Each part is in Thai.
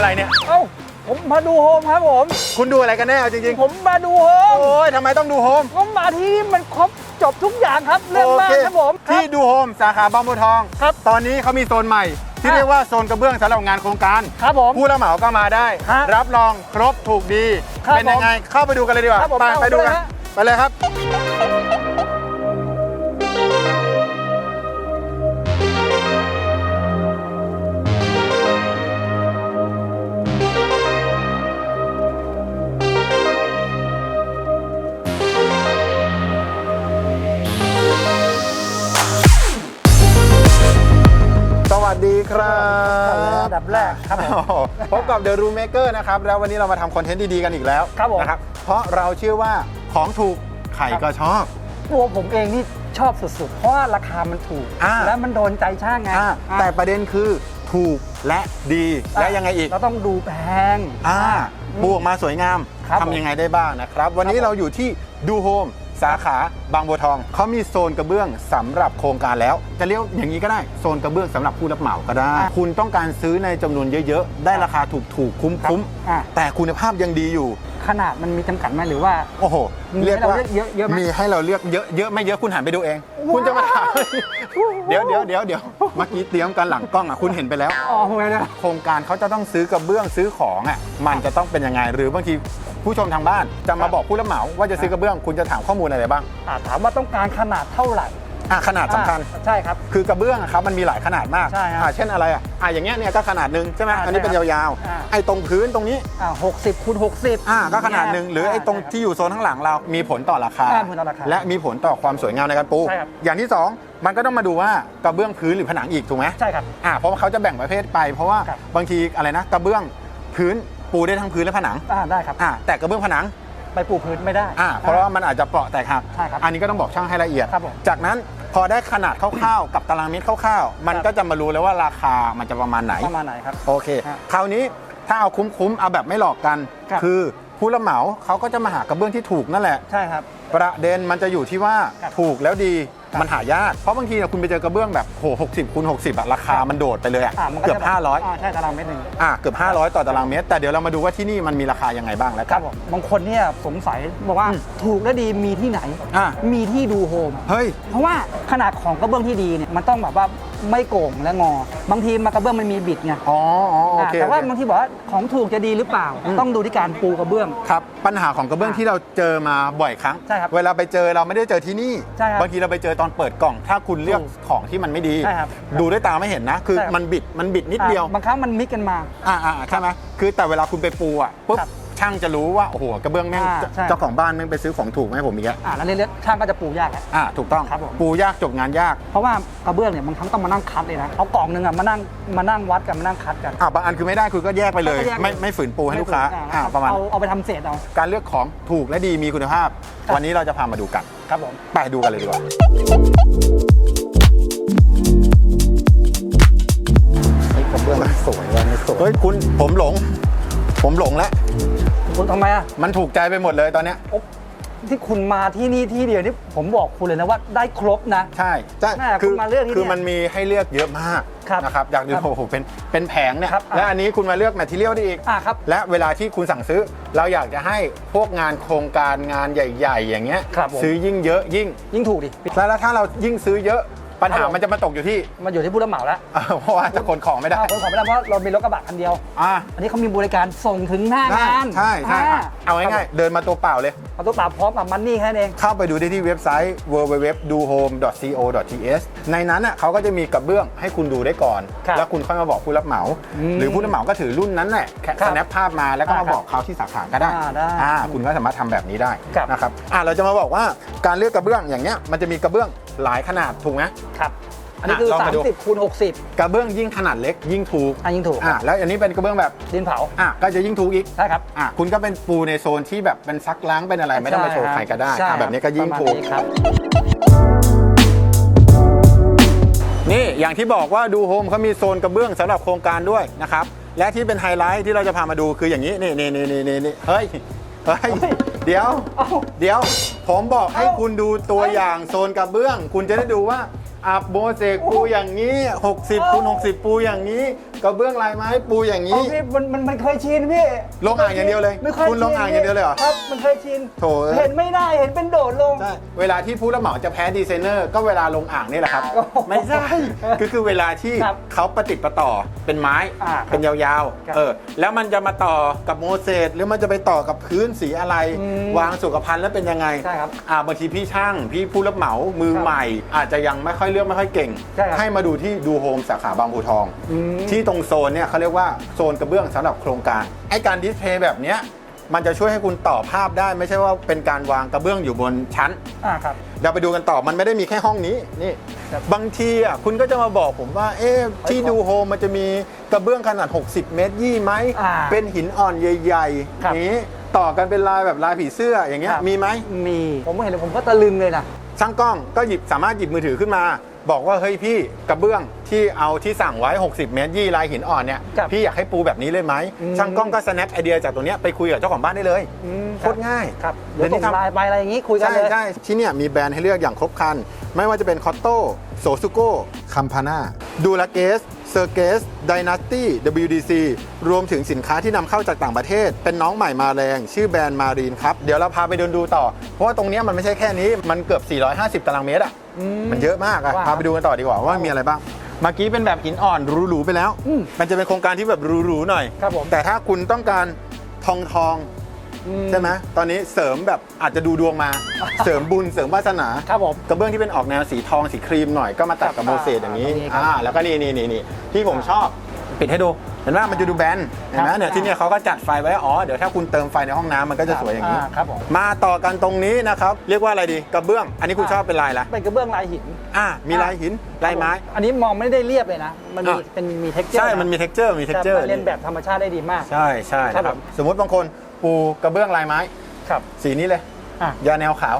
อะไรเนี่ย เอ้าผมมาดูโฮมครับผม คุณดูอะไรกันแน่เอาจริง ผมมาดูโฮๆ มโอ้ยทำไมต้องดูโฮมก็มาที่นี่มันครบจบทุกอย่างครับเรื่องบ้านครับผมที่ดูโฮมสาขาบางบัวทอง ครับ ตอนนี้เขามีโซนใหม่ ที่อะเรียกว่าโซนกระเบื้องสำหรับงานโครงการ ครับผม ผู้รับเหมาก็มาได้ ฮะรับรองครบถูกดี ครับเป็นยังไงเข้าไปดูกันเลยดีกว่าครับผมไปเอาไปดูกันเลยฮะ ไปเลยครับ วัสดีครับอันดับแรกครับผมโอ้โหพบกับ The Room Maker นะครับ แล้ววันนี้เรามาทำคอนเทนต์ดีๆกันอีกแล้วครับผมนะครับ เพราะเราเชื่อว่าของถูกใครก็ชอบ ตัวผมเองนี่ชอบสุดๆ เพราะว่าราคามันถูกอ่าและมันโดนใจช่างไงอ่าอ่าแต่ประเด็นคือถูกและดีและยังไงอีก เราต้องดูแพงอ่าปูออกมาสวยงามครับทำยังไงได้บ้างนะครับ วันนี้ครับผมเราอยู่ที่ดูโฮม สาขาบางบัวทอง เขามีโซนกระเบื้องสำหรับโครงการแล้ว จะเรียกอย่างนี้ก็ได้โซนกระเบื้องสำหรับผู้รับเหมาก็ได้ คุณต้องการซื้อในจำนวนเยอะๆ ได้ราคาถูกๆ คุ้มอ่าๆแต่คุณภาพยังดีอยู่ ขนาดมันมีจำกัดไหมหรือว่า โอ้โหมีให้เราเลือกเยอะเยอะไหมมีให้เราเลือกเยอะเยอะไม่เยอะคุณหันไปดูเอง คุณจะมาถามเดี๋ยวเดี๋ยวเดี๋ยวเดี๋ยวเมื่อกี้เตรียมกันหลังกล้องอะคุณเห็นไปแล้วอ๋อทำไมเนี่ยโครงการเขาจะต้องซื้อกระเบื้องซื้อของอะมันจะต้องเป็นยังไงหรือบางที ผู้ชมทางบ้านจะมาบอกผู้รับเหมาว่าจะซื้อกระเบื้องคุณจะถามข้อมูลอะไรบ้างอ่าถามว่าต้องการขนาดเท่าไหร่อะขนาดสำคัญอ่าใช่ครับ คือกระเบื้องอะครับมันมีหลายขนาดมากใช่ครับอะเช่นอะไรอะอะอย่างเงี้ยเนี่ยก็ขนาดหนึ่งใช่ไหมอ่าอันนี้เป็นใช่ยาครับวอ่า ๆไอ้ตรงพื้นตรงนี้อ่าหกสิบคูณหกสิบ อ่าก็ขนาดหนึ่งหรือไอ้ตรงใช่คบที่อยู่โซนข้างหลังเรามีผลต่อราคา อ่าผลต่อราคาและมีผลต่อความสวยงามในการปู ใช่ครับ อย่างที่สองมันก็ต้องมาดูว่ากระเบื้องพื้นหรือผนังอีกถูกไหม ใช่ครับ อ่าเพราะว่าเขาจะแบ่งประเภทไปเพราะว่าครับบางทีอะไรนะกระเบื้องพื้น ปูได้ทั้งพื้นและผนังอ่าได้ครับอ่าแต่กระเบื้องผนังไปปูพื้นไม่ได้อ่าเพราะว่ามันอาจจะเปราะแตกหักใช่ครับอันนี้ก็ต้องบอกช่างให้ละเอียดครับผมจากนั้นพอได้ขนาดคร่าวๆกับตารางเมตรคร่าวๆมันครับก็จะมารู้แล้วว่าราคามันจะประมาณไหนประมาณไหนครับโอเค ครับคราวนี้ถ้าเอาคุ้มๆเอาแบบไม่หลอกกันครับคือผู้รับเหมาเขาก็จะมาหากระเบื้องที่ถูกนั่นแหละใช่ครับประเด็นมันจะอยู่ที่ว่าครับถูกแล้วดีครับ มันหายาก เพราะบางทีเนี่ยคุณไปเจอกระเบื้องแบบโหหกสิบคูณหกสิบอะราคาครับมันโดดไปเลยอะอ่ามันก็เกือบจะแบบ500อ่าใช่ตารางเมตรหนึ่งอะเกือบ500ต่อตารางเมตร แต่เดี๋ยวเรามาดูว่าที่นี่มันมีราคายังไงบ้างแล้วคกัรันบผมบางคนเนี่ยสงสัยบอกว่าอืมถูกและดีมีที่ไหนอะมีที่ดูโฮมเฮ้ยเพราะว่าขนาดของกระเบื้องที่ดีเนี่ยมันต้องแบบว่า ไม่โก่งและงอ บางทีมากระเบื้องมันมีบิดไงอ๋ออ๋อโออ่าเคแต่ว่าโอเคบางทีบอกว่าของถูกจะดีหรือเปล่าอืมต้องดูที่การปูกระเบื้อง ครับปัญหาของกระเบื้องอะที่เราเจอมาบ่อยครั้ง ใช่ครับเวลาไปเจอเราไม่ได้เจอที่นี่ ใช่ครับบางทีเราไปเจอตอนเปิดกล่อง ถ้าคุณเลือกถูกของที่มันไม่ดี ใช่ครับดูด้วยตาไม่เห็นนะ คือใช่ครับ มันบิดมันบิดนิดเดียว อ่าบางครั้งมันมิกกันมา อ่าอ่าใช่ไหมคือแต่เวลาคุณไปปูอะปุ๊บครับ ช่างจะรู้ว่าโอ้โหกระเบื้องแม่งอ่าใช่ เจ้าของบ้านแม่งไปซื้อของถูกไหมาให้ผมอีกแล้วอ่าแล้วเรื่อยๆช่างก็จะปูยากแหละอ่าถูกต้องครับผม ปูยากจบงานยากเพราะว่ากระเบื้องเนี่ยบางครั้งต้องมานั่งคัดเลยนะเอากล่องหนึงอะมานั่งมานั่งวัดกันมานั่งคัดกันอ่าบางอันคือไม่ได้คุณก็แยกไปเลยก็แยกเลย ไม่ไม่ฝืนปูให้ลูกค้าอ่อ่าแล้วประมาณ เอาเอาไปทำเศษเอา การเลือกของถูกและดีมีคุณภาพ ครับ วันนี้เราจะพามาดูกัน ครับผม ไปดูกันเลยดีกว่ากระเบื้องสวยวันนี้สวยเฮ้ยคุณผมหลง ผมหลงแล้ว คุณทำไมอะมันถูกใจไปหมดเลยตอนเนี้ยโอ๊ะที่คุณมาที่นี่ที่เดียวนี่ผมบอกคุณเลยนะว่าได้ครบนะ ใช่ใช่แม่คุณมาเลือกที่คือเนี่ยมันมีให้เลือกเยอะมากครับนะครับอยากดูครับโอ้โหเป็นเป็นแผงเนี่ยครับและอะ อันนี้คุณมาเลือกแมทเทียลได้อีก อ่าครับ และเวลาที่คุณสั่งซื้อ เราอยากจะให้พวกงานโครงการงานใหญ่ ๆ อย่างเงี้ยครับผม ซื้อยิ่งเยอะยิ่ง ยิ่งถูกดิ แล้วถ้าเรายิ่งซื้อเยอะ ปัญหาครับผมมันจะมาตกอยู่ที่มันอยู่ที่ผู้รับเหมาแล้วเอ่อเพราะว่าจะขนของไม่ได้อ้าวคนขอไม่ได้เพราะเรามีรถกระบะคันเดียว อะอันนี้เขามีบริการส่งถึงหน้าได้งานใช่ใช่อ่อะเอาง่ายๆเดินมาตัวเปล่าเลย เอาตัวเปล่าพร้อมกับมันนี่แค่นั้นเอง เข้าไปดูได้ที่เว็บไซต์ www.duhome.co.th ในนั้นน่ะเขาก็จะมีกระเบื้องให้คุณดูได้ก่อน ครับแล้วคุณค่อยมาบอกผู้รับเหมา อืมหรือผู้รับเหมาก็ถือรุ่นนั้นแหละแค่ครับสแนปภาพมาแล้วก็อ่ามาบอกเขาที่สาขาก็ได้อ่าได้อ่าคุณก็สามารถทำแบบนี้ได้ครับ นะครับอ่าเราจะมาบอกว่าการเลือกกระเบื้องอย่างเงี้ยมันจะมีกระเบื้อง หลายขนาดถูกไหม ครับอันนี้คืออะลองมาดู 30คูณ60 กระเบื้องยิ่งขนาดเล็กยิ่งถูกอันยิ่งถูก อ่าแล้วอันนี้เป็นกระเบื้องแบบดินเผาอะก็จะยิ่งถูกอีกใช่ครับ อะคุณก็เป็นปูในโซนที่แบบเป็นซักล้างเป็นอะไรไม่ต้องไปโชว์ใครก็ได้ใช่อะแบบนี้ก็ยิ่งประมาณถูกนี้ครับ นี่อย่างที่บอกว่าดูโฮมเขามีโซนกระเบื้องสำหรับโครงการด้วยนะครับ และที่เป็นไฮไลท์ที่เราจะพามาดูคืออย่างนี้ นี่นี่นี่นี่นี่นี่เฮ้ยเฮ้ยเฮ้ยเดี๋ยว เอ้า เดี๋ยว ผมบอกให้เอ้าคุณดูตัวอย่างโซนกระเบื้อง คุณจะได้ดูว่าอาบโบเซกปูอย่างนี้ 60คูณ60 ปูอย่างนี้ กระเบื้องลายไม้ปูอย่างอ๋อนี้พี่มันมันมันเคยชินพี่ลงอ่างอย่างเดียวเลยไม่เคยคุณลงอ่างอย่างเดียวเลยเหรอครับมันเคยชินโถเอ้ยเห็นไม่ได้เห็นเป็นโดดลง ใช่เวลาที่ผู้รับเหมาจะแพ้ดีไซเนอร์ก็เวลาลงอ่างนี่แหละครับ โอ้โหไม่ใช่ก็คือเวลาที่ครับเขาประติดประต่อเป็นไม้อ่าครับเป็นยาวครับๆเออแล้วมันจะมาต่อกับโมเสสหรือมันจะไปต่อกับพื้นสีอะไร อืมวางสุขภัณฑ์แล้วเป็นยังไงใช่ครับอ่าบางทีพี่ช่างพี่ผู้รับเหมามือครับใหม่ อาจจะยังไม่ค่อยเลือกไม่ค่อยเก่งใช่ครับให้มาดูที่ดูโฮมสาขาบางบัวทอง อืม ที่ตรงโซนเนี่ยเขาเรียกว่าโซนกระเบื้องสำหรับโครงการไอ้การดิสเพย์แบบเนี้ยมันจะช่วยให้คุณต่อภาพได้ไม่ใช่ว่าเป็นการวางกระเบื้องอยู่บนชั้นอ่าครับเดี๋ยวไปดูกันต่อมันไม่ได้มีแค่ห้องนี้นี่ครับบางทีอะคุณก็จะมาบอกผมว่า เอ๊ะที่ขอดูโฮมมันจะมีกระเบื้องขนาด 60 เมตรยี่ไหมอ่าเป็นหินอ่อนใหญ่ครับๆนี้ต่อกันเป็นลายแบบลายผีเสื้ออย่างเงี้ยครับมีไหมมี ผมเห็นแล้วผมก็ตะลึงเลยนะช่างกล้องก็หยิบสามารถหยิบมือถือขึ้นมา บอกว่าเฮ้ยพี่กระเบื้องที่เอาที่สั่งไว้ 60 เมตรยี่ลายหินอ่อนเนี่ยครับพี่อยากให้ปูแบบนี้เลยไหมอืม ช่างกล้องก็ snap ไอเดียจากตรงเนี้ยไปคุยกับเจ้าของบ้านได้เลยอืมโคตรง่าย ครับเดี๋เดี๋ยยววนี้ส่งทำไลน์ไปอะไรอย่างงี้คุยกันใช่เลย ใช่ที่เนี่ยมีแบรนด์ให้เลือกอย่างครบครัน ไม่ว่าจะเป็นคอตโต้โซซูโก้คัมพาน่าดูลาเกส เซอร์เกสด y นาสตี้ WDC รวมถึงสินค้าที่นำเข้าจากต่างประเทศ เป็นน้องใหม่มาแรง ชื่อแบรนด์มารีนครับ เดี๋ยวเราพาไปเดินดูต่อ เพราะว่าตรงเนี้ยมันไม่ใช่แค่นี้มันเกือบ 450 ตารางเมตรอะอืมมันเยอะมากอะว่าพาไปดูกันต่อดีกว่าว่ามีอะไรบ้างเมื่อกี้เป็นแบบหินอ่อนหรูๆไปแล้วอืมมันจะเป็นโครงการที่แบบหรูๆหน่อยครับผมแต่ถ้าคุณต้องการทองทองๆอื ใช่ไหมตอนนี้เสริมแบบอาจจะดูดวงมา เสริมบุญเสริมวาสนาครับผมกระเบื้องที่เป็นออกแนวสีทองสีครีมหน่อยก็มาตัดกับครับโมเสสอย่างนี้อ่าตรงนี้ครับอ่าแล้วก็นี่นี่นี่นี่ที่ผมชอบปิดให้ดูเห็นว่ามันจะดูแบนเห็นไหมครับเนี่ยที่เนี่ยเขาก็จัดไฟไว้อ๋อเดี๋ยวถ้าคุณเติมไฟในห้องน้ำมันก็จะสวยอย่างนี้อ่าครับผมมาต่อกันตรงนี้นะครับเรียกว่าอะไรดีกระเบื้อง อันนี้คุณอ่าชอบเป็นลายละเป็นกระเบื้องลายหินอ่ามีลายหินลายไม้ อันนี้มองไม่ได้เรียบเลยนะมันมีอะเป็นมีเท็กเจอร์ใช่มันมี texture มี texture เรียนแบบธรรมชาติได้ดีมากใช่ใช่นะคครัรับบผมสมมติบางคน ปูกระเบื้องลายไม้ ครับสีนี้เลยอะยาแนวขาว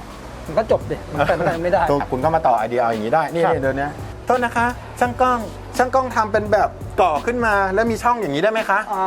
มันก็จบดิมันเป็นไปไม่ได้ถูกคุณก็มาต่อไอเดียเอาอย่างนี้ได้ นี่ครับนี่เดี๋ยวนี้โทษนะคะ ช่างกล้อง ช่างกล้องทำเป็นแบบก่อขึ้นมาแล้วมีช่องอย่างนี้ได้ไหมคะ อ๋อ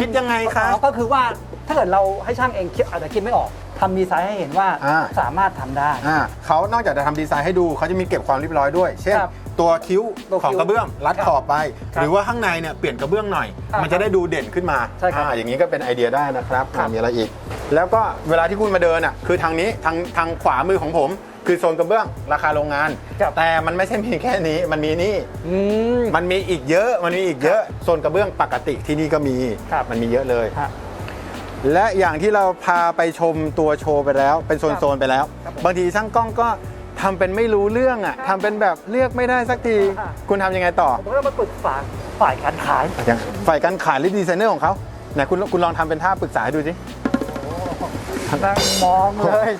คิดยังไงคะอ๋อก็คือว่าถ้าเกิดเราให้ช่างเองคิดอาจจะคิดไม่ออกทำดีไซน์ให้เห็นว่าอ่า สามารถทำได้ อ่าเขานอกจากจะทำดีไซน์ให้ดูเขาจะมีเก็บความเรียบร้อยด้วย เช่น ครับ ตัวคิ้วตัวของคิ้วกระเบื้อง รัดครับขอบไป ครับหรือว่าข้างในเนี่ยเปลี่ยนกระเบื้องหน่อย อ่ามัมันจะได้ดูเด่นขึ้นมาใช่ครับ อ่าอย่างนี้ก็เป็นไอเดียได้นะครับครับอ่ามีอะไรอีก แล้วก็เวลาที่คุณมาเดินอะคือทางนี้ทางทางขวามือของผม คือโซนกระเบื้องราคาโรงงาน ครับ แต่มันไม่ใช่มีแค่นี้มันมีนี่ อืม มันมีอีกเยอะ มันมีอีกเยอะ โซนกระเบื้องปกติที่นี่ก็มี ครับ มันมีเยอะเลย ฮะ และอย่างที่เราพาไปชมตัวโชว์ไปแล้ว เป็นโซน ๆ ไปแล้ว ครับผมบางทีช่างกล้องก็ ทำเป็นไม่รู้เรื่องอะทำเป็นแบบเลือกไม่ได้สักทีอ่าคุณทำยังไงต่อ ผมก็มาปรึกษาฝ่ายการขายอย่างฝ่ายการขายหรือดีไซเนอร์ของเขาไหนคุณคุณลองทำเป็นท่าปรึกษาให้ดูสินั่งมองเลย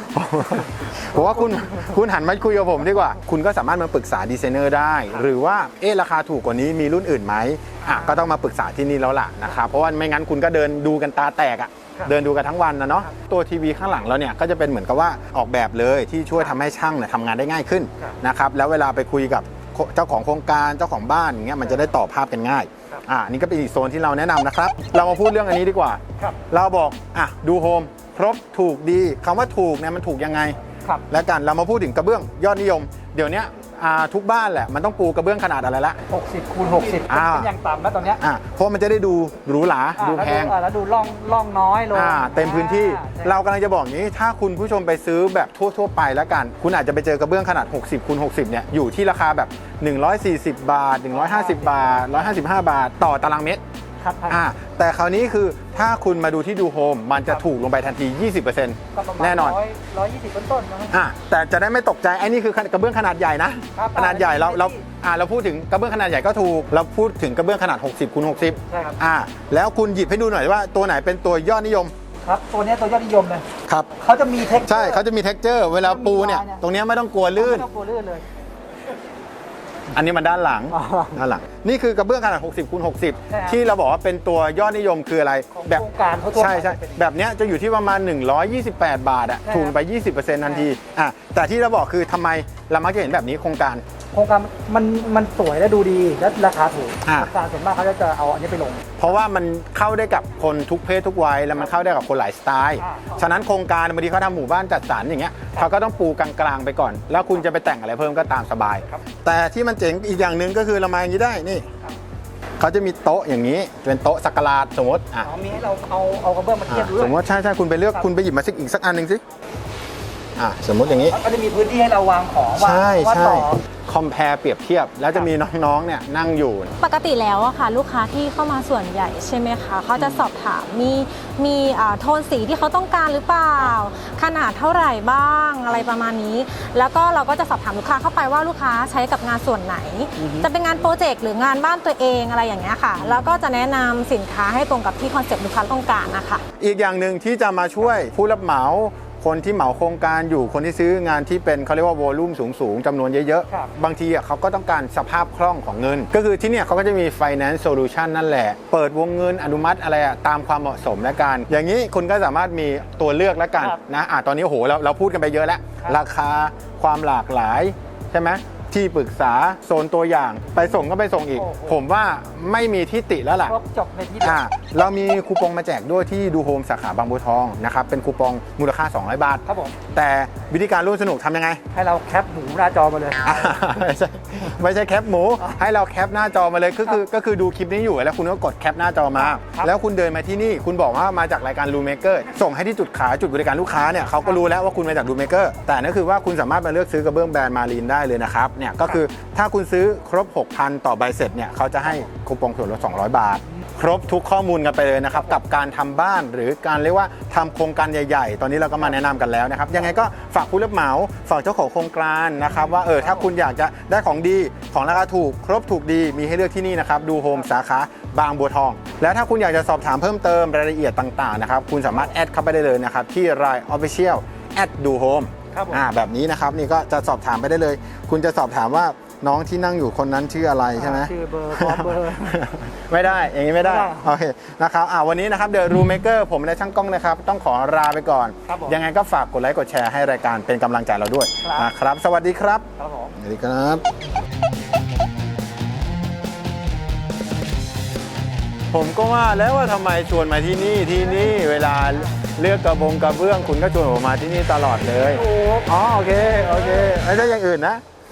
ผมว่าคุณคุณหันมาคุยกับผมดีกว่า คุณก็สามารถมาปรึกษาดีไซเนอร์ได้ หรือว่าเอ๊ะราคาถูกกว่านี้มีรุ่นอื่นไหมอะก็ต้องมาปรึกษาที่นี่แล้วล่ะนะครับเพราะว่าไม่งั้นคุณก็เดินดูกันตาแตกอะครับ เดินดูกันทั้งวันนะเนาะตัวทีวีข้างหลังเราเนี่ยก็จะเป็นเหมือนกับว่าออกแบบเลยที่ช่วยทำให้ช่างเนี่ยทำงานได้ง่ายขึ้นครับนะครับแล้วเวลาไปคุยกับเจ้าของโครงการเจ้าของบ้านอย่างเงี้ยมันจะได้ต่อภาพกันง่ายครับอ่านี่ก็เป็นอีกโซนที่เราแนะนำนะครับ เรามาพูดเรื่องอันนี้ดีกว่าครับเราบอกอะดูโฮมครบถูกดีคำว่าถูกเนี่ยมันถูกยังไงครับและกันเรามาพูดถึงกระเบื้องยอดนิยม เดี๋ยวเนี้ย อ่าทุกบ้านแหละมันต้องปูกระเบื้องขนาดอะไรละ 60คูณ60อ่าเป็นอย่างต่ำแล้วตอนเนี้ยอ่าเพราะมันจะได้ดูหรูหราอ่าดูแล้วแพงอ่าแล้วดูร่องร่องน้อยลงอ่าเต็มพื้นที่อ่ใช่เรากำลังจะบอกอย่างนี้ ถ้าคุณผู้ชมไปซื้อแบบทั่ว ๆ ไปแล้วกัน คุณอาจจะไปเจอกระเบื้องขนาด 60คูณ60เนี่ยอยู่ที่ราคาแบบ 140 บาท 150 บาท 155 บาท ต่อตารางเมตร ครับครับ อ่าแต่คราวนี้คือถ้าคุณมาดูที่ดูโฮมมันจะถูกลงไปทันที20%ก็ประมาณแน่นอน ร้อยร้อยยี่สิบต้นๆนะ อะแต่จะได้ไม่ตกใจไอ้นี่คือกระเบื้องขนาดใหญ่นะ ครับขนาดใหญ่เราเราอ่าเราพูดถึงกระเบื้องขนาดใหญ่ก็ถูก เราพูดถึงกระเบื้องขนาด 60คูณ60 ใช่ครับ อ่า แล้วคุณหยิบให้ดูหน่อยว่าตัวไหนเป็นตัวยอดนิยมครับ ตัวเนี้ยตัวยอดนิยมเลยครับ เขาจะมีเทค ใช่เขาจะมี texture เวลาปูเนี่ย ตรงเนี้ยไม่ต้องกลัวลื่น ไม่ต้องกลัวลื่นเลย อันนี้มันด้านหลังอ๋อ ด้านหลังนี่คือกระเบื้องขนาด 60คูณใช่ครับ60 ที่เราบอกว่าเป็นตัวยอดนิยมคืออะไรของแบบโครงการเขาทั่วไปใช่ใช่เป็นอย่างนี้แบบเนี้ยจะอยู่ที่ประมาณ 128 บาทอะใช่ถูกไป 20%ทันทีอะแต่ที่เราบอกคือทำไมเรามักจะเห็นแบบนี้โครงการ โครงการมันมันสวยและดูดีและราคาถูกอ่า โครงการส่วนมากเขาจะจะเอาอันนี้ไปลง เพราะว่ามันเข้าได้กับคนทุกเพศทุกวัย แล้วมันเข้าได้กับคนหลายสไตล์ อ่า ฉะนั้นโครงการบางทีเขาทำหมู่บ้านจัดสรรอย่างเงี้ยเขาก็ต้องปูกลางๆไปก่อน แล้วคุณจะไปแต่งอะไรเพิ่มก็ตามสบายครับแต่ที่มันเจ๋งอีกอย่างหนึ่งก็คือเรามาอย่างนี้ได้นี่เขาจะมีโต๊ะอย่างนี้เป็นโต๊ะสักการะสมมติอะอ๋อมีให้เราเอาเอากระเบื้องมาเทียบอะดูด้สวมยมติใช่ใช่คุณไปเลือกคุณไปหยิบมาสักอีกสักอันหนึ่งสิอะสมมติอย่างนี้ก็จะมีพื้นที่ให้เราวางของวางใช่ว่าใช่ ต่อ คอมเพลเปรียบเทียบ แล้วจะมีน้องๆเนี่ยนั่งอยู่ ปกติแล้วอะค่ะ ลูกค้าที่เข้ามาส่วนใหญ่ใช่ไหมคะเขาจะสอบถามมีมีอ่าโทนสีที่เขาต้องการหรือเปล่า ขนาดเท่าไหร่บ้างอะไรประมาณนี้ แล้วก็เราก็จะสอบถามลูกค้าเข้าไปว่าลูกค้าใช้กับงานส่วนไหน จะเป็นงานโปรเจกต์หรืองานบ้านตัวเองอะไรอย่างเงี้ยค่ะ แล้วก็จะแนะนำสินค้าให้ตรงกับที่คอนเซ็ปต์ลูกค้าต้องการนะคะ อีกอย่างหนึ่งที่จะมาช่วยผู้รับเหมา คนที่เหมาโครงการอยู่คนที่ซื้องานที่เป็นเขาเรียกว่าโวลูมสูงๆจำนวนเยอะครับ ๆ บางทีอะเขาก็ต้องการสภาพคล่องของเงิน ก็คือที่เนี่ยเขาก็จะมี finance solution นั่นแหละ เปิดวงเงินอนุมัติอะไรอะตามความเหมาะสมและกัน อย่างนี้คุณก็สามารถมีตัวเลือกแล้วกันครับนะอะตอนนี้โอ้โหเราเราพูดกันไปเยอะแล้ว ครับ ราคาความหลากหลายใช่ไหม ที่ปรึกษาโซนตัวอย่าง ไปส่งก็ไปส่งอีกโอ้โหผมว่าไม่มีที่ติแล้วล่ะ ครบจบในที่เดียว อ่าเรามีคูปองมาแจกด้วยที่ดูโฮมสาขาบางบัวทองนะครับ เป็นคูปองมูลค่า 200 บาท ครับผม แต่วิธีการร่วมสนุกทำยังไง ให้เราแคปหมูหน้าจอมาเลย อ่าไม่ใช่ไม่ใช่แคปหมู ให้เราแคปหน้าจอมาเลยก็คือก็คือดูคลิปนี้อยู่แล้วคุณก็กดแคปหน้าจอมา ครับแล้วคุณเดินมาที่นี่คุณบอกว่ามาจากรายการรูเมเกอร์ส่งให้ที่จุดขายจุดบริการลูกค้าเนี่ยเขาก็รู้แล้วว่าคุณมาจากรูเมเกอร์แต่นั่นคือว่าคุณสามารถมาเลือกซื้อกระเบื้องแบรนด์มารีนได้เลยนะครับเนี่ยก็คือถ้าคุณซื้อครบ 6,000 ต่อใบเสร็จเนี่ยเขาจะให้คูปองส่วนลด 200 บาท ครบทุกข้อมูลกันไปเลยนะครับ กับการทำบ้านหรือการเรียกว่าทำโครงการใหญ่ๆ ตอนนี้เราก็มาแนะนำกันแล้วนะครับ ยังไงก็ฝากผู้รับเหมาฝากเจ้าของโครงการนะครับ ว่าเออถ้าคุณอยากจะได้ของดีของราคาถูก ครบถูกดีมีให้เลือกที่นี่นะครับดูโฮมสาขาบางบัวทอง แล้วถ้าคุณอยากจะสอบถามเพิ่มเติมรายละเอียดต่างๆนะครับคุณสามารถแอดเข้าไปได้เลยนะครับที่ Line Official แอดดูโฮม ครับผมอ่าแบบนี้นะครับนี่ก็จะสอบถามไปได้เลย คุณจะสอบถามว่าน้องที่นั่งอยู่คนนั้นชื่ออะไรใช่ไหมชื่อเบอร์พร้อมเบอร์ ไม่ได้อย่างนี้ไม่ได้ไม่ได้โอเคนะครับอ่าวันนี้นะครับเดอะรูเมเกอร์ผมและช่างกล้องนะครับ ต้องขอลาไปก่อน ครับผมยังไงก็ฝากกดไลค์กดแชร์ให้รายการเป็นกำลังใจเราด้วยครับ นะครับ สวัสดีครับ ครับผม สวัสดีครับผมก็ว่าแล้วว่าทำไมชวนมาที่นี่ที่นี่เวลา เลือกกระบงกระเบื้องคุณก็ชวนผมมาที่นี่ตลอดเลย โอ้อ๋อโอเค โอเคไม่ใช่อย่างอื่นนะ